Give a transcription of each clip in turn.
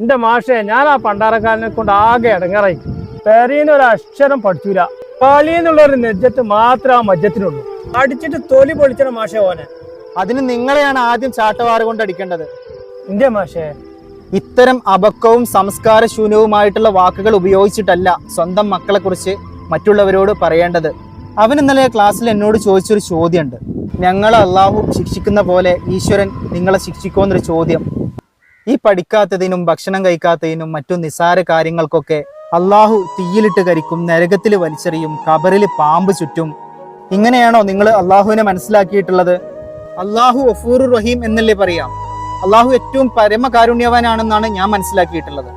എന്റെ മാഷെ ഞാൻ ആ പണ്ടാരക്കാരനെ കൊണ്ട് ആകെ ഇടങ്ങറായി. പെരീന്ന് ഒരു അക്ഷരം പഠിച്ചൂല. കളിന്നുള്ള ഒരു നെജ്ജത്ത് മാത്രമേ ആ മജ്ജത്തിനുള്ളൂ. അടിച്ചിട്ട് തൊലി പൊളിച്ചണ മാഷെ ഓനെ. അതിന് നിങ്ങളെയാണ് ആദ്യം ചാട്ടവാറ് കൊണ്ട് അടിക്കേണ്ടത്. എന്റെ മാഷെ? ഇത്തരം അപക്വവും സംസ്കാര ശൂന്യവുമായിട്ടുള്ള വാക്കുകൾ ഉപയോഗിച്ചിട്ടല്ല സ്വന്തം മക്കളെ കുറിച്ച് മറ്റുള്ളവരോട് പറയേണ്ടത്. അവൻ ഇന്നലെ ക്ലാസ്സിൽ എന്നോട് ചോദിച്ചൊരു ചോദ്യമുണ്ട്. ഞങ്ങൾ അള്ളാഹു ശിക്ഷിക്കുന്ന പോലെ ഈശ്വരൻ നിങ്ങളെ ശിക്ഷിക്കുമെന്നൊരു ചോദ്യം. ഈ പഠിക്കാത്തതിനും ഭക്ഷണം കഴിക്കാത്തതിനും മറ്റു നിസാര കാര്യങ്ങൾക്കൊക്കെ അള്ളാഹു തീയിലിട്ട് കരിക്കും നരകത്തിൽ വലിച്ചെറിയും കബറിൽ പാമ്പ് ചുറ്റും. ഇങ്ങനെയാണോ നിങ്ങൾ അള്ളാഹുവിനെ മനസ്സിലാക്കിയിട്ടുള്ളത്? അള്ളാഹു ഒഫൂർ റഹീം എന്നല്ലേ പറയാം? അള്ളാഹു ഏറ്റവും പരമകാരുണ്യവാനാണെന്നാണ് ഞാൻ മനസ്സിലാക്കിയിട്ടുള്ളത്.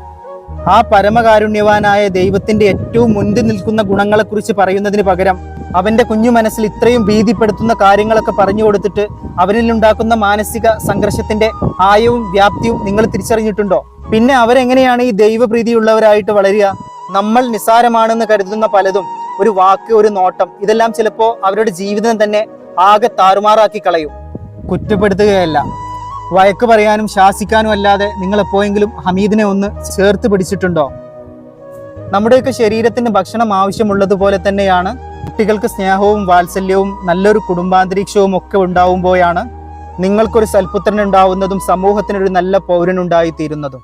ആ പരമകാരുണ്യവാനായ ദൈവത്തിന്റെ ഏറ്റവും മുൻപിൽ നിൽക്കുന്ന ഗുണങ്ങളെക്കുറിച്ച് പറയുന്നതിന് പകരം അവന്റെ കുഞ്ഞു മനസ്സിൽ ഇത്രയും ഭീതിപ്പെടുത്തുന്ന കാര്യങ്ങളൊക്കെ പറഞ്ഞു കൊടുത്തിട്ട് അവരിലുണ്ടാക്കുന്ന മാനസിക സംഘർഷത്തിന്റെ ആയവും വ്യാപ്തിയും നിങ്ങൾ തിരിച്ചറിഞ്ഞിട്ടുണ്ടോ? പിന്നെ അവരെങ്ങനെയാണ് ഈ ദൈവപ്രീതിയുള്ളവരായിട്ട് വളരുക? നമ്മൾ നിസ്സാരമാണെന്ന് കരുതുന്ന പലതും ഒരു വാക്ക് ഒരു നോട്ടം ഇതെല്ലാം ചിലപ്പോ അവരുടെ ജീവിതം തന്നെ ആകെ താറുമാറാക്കി കളയും. കുറ്റപ്പെടുത്തുകയല്ല. വഴക്ക് പറയാനും ശാസിക്കാനും അല്ലാതെ നിങ്ങൾ എപ്പോഴെങ്കിലും ഹമീദിനെ ഒന്ന് ചേർത്ത് പിടിച്ചിട്ടുണ്ടോ? നമ്മുടെയൊക്കെ ശരീരത്തിന് ഭക്ഷണം ആവശ്യമുള്ളതുപോലെ തന്നെയാണ് കുട്ടികൾക്ക് സ്നേഹവും വാത്സല്യവും നല്ലൊരു കുടുംബാന്തരീക്ഷവും ഒക്കെ ഉണ്ടാവുമ്പോഴാണ് നിങ്ങൾക്കൊരു സൽപുത്രൻ ഉണ്ടാവുന്നതും സമൂഹത്തിനൊരു നല്ല പൗരനുണ്ടായി തീരുന്നതും